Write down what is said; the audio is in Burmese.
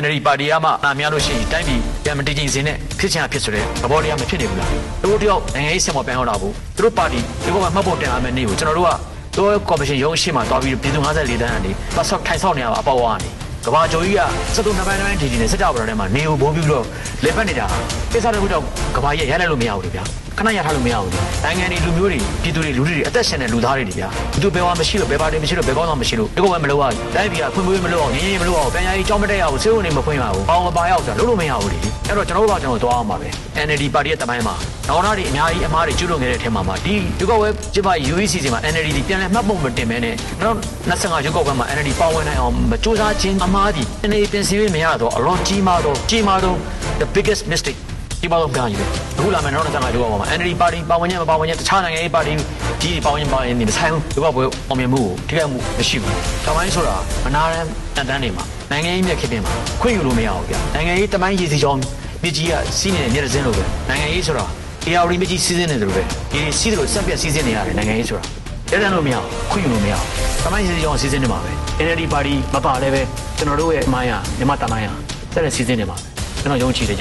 NLD ပါတီကမှနာများလို့ရှိရင်တိုင်းပြည်ပြန်မတည်ငြိမ်စေနဲ့ဖြစ်ချင်တာဖြစ်ဆိုတဲ့သဘောတရားမဖြစ်နေဘူးလားသူတို့တယောက်နိုင်ငံရေးဆင်မပန်းဟောတာဘူးသူတို့ပါတီဒီကောမှတ်ဖို့တင်အားမဲ့နေကိုကျွန်တော်တို့ကတို့ကော်မရှင်ရုံးရှိမှသွားပြီးပြည်သူ54တန်းကနေပတ်ဆောက်ထိုင်ဆောက်နေရပါအပေါ်ဝါကနေကဘာကျော်ကြီးကစက်တုံနှစ်ပိုင်းတိုင်းထီထီနဲ့စက်ကြောက်ပရထဲမှာနေကိုဘိုးပြီးတော့လေပတ်နေတာကိစ္စတစ်ခုတော့ကဘာကြီးရရလိုက်လို့မရဘူးလေဗျာ ခဏရထားလို့မရဘူးနိုင်ငံတွေလူမျိုးတွေပြည်သူတွေလူတွေအသက်ရှင်တဲ့လူသားတွေတွေဗျာသူဘယ်ဝါမရှိလို့ဘယ်ပါတီမရှိလို့ဘယ်ကောင်းဆောင်မရှိလို့ဒီကောပဲမလုပ်ရဘူးတိုင်းပြည်ကဖွင့်ဖွင့်မလုပ်အောင်ငင်းငင်းမလုပ်အောင်ပြန်ရည်ကြောင်းမတက်ရဘူးစေုံနေမဖွင့်ရဘူးပေါင်းမပါရအောင်ဆိုတော့လုပ်လို့မရဘူးလေအဲ့တော့ကျွန်တော်တို့ကကျွန်တော်သွားအောင်ပါပဲ NLD ပါတီရဲ့တမိုင်းမှာနောက်နာတွေအများကြီးအမားတွေကျွလွန်ခဲ့တဲ့အထက်မှာမှာဒီဒီကောပဲကျပါ UEC စီမှာ NLD ဒီပြန်လဲမှတ်ပုံမတင်မဲနဲ့နောက်25ရွေးကောက်ပွဲမှာ NLD ပါဝင်နိုင်အောင်မစူးစမ်းခြင်းအမားဒီ NLD ပြင်ဆင်ရေးမရတော့အလွန်ကြီးမားတော့ကြီးမားတော့ the biggest mistake ဒီပေါင်းကကြီးပဲအခုလာမယ်နောက်25ရွေးကောက်ပွဲမှာ NLD ပါတီပါဝင်ခြင်းမပါဝင်ခြင်းတခြားနိုင်ငံရေးပါတီကြီးပါဝင်ခြင်းပါဝင်ခြင်းမဆိုင်ဘူးရွေးကောက်ပွဲအောင်မြင်မှုကိုထိခိုက်မှုမရှိဘူး။တမိုင်းဆိုတာမနာရန်တန်တန်းနေမှာနိုင်ငံရေးမြက်ခေတ်တင်မှာခွင့်ယူလို့မရဘူးဗျ။နိုင်ငံရေးတမိုင်းရည်စီကြောင်းမြစ်ကြီးကစီးနေတဲ့မြက်စင်းလိုပဲနိုင်ငံရေးဆိုတာ AR မြစ်ကြီးစီးစင်းနေတယ်လို့ပဲဒီစီးတယ်လို့စက်ပြက်စီးစင်းနေရတယ်နိုင်ငံရေးဆိုတာရတဲ့လို့မရဘူးခွင့်ယူလို့မရဘူးတမိုင်းရည်စီကြောင်းစီးစင်းနေမှာပဲ NLD ပါတီမပါလည်းပဲကျွန်တော်တို့ရဲ့အမိုင်းရမြမတမိုင်းရစက်တဲ့စီးစင်းနေမှာပဲ ကျွန်တော်ယုံကြည်တယ်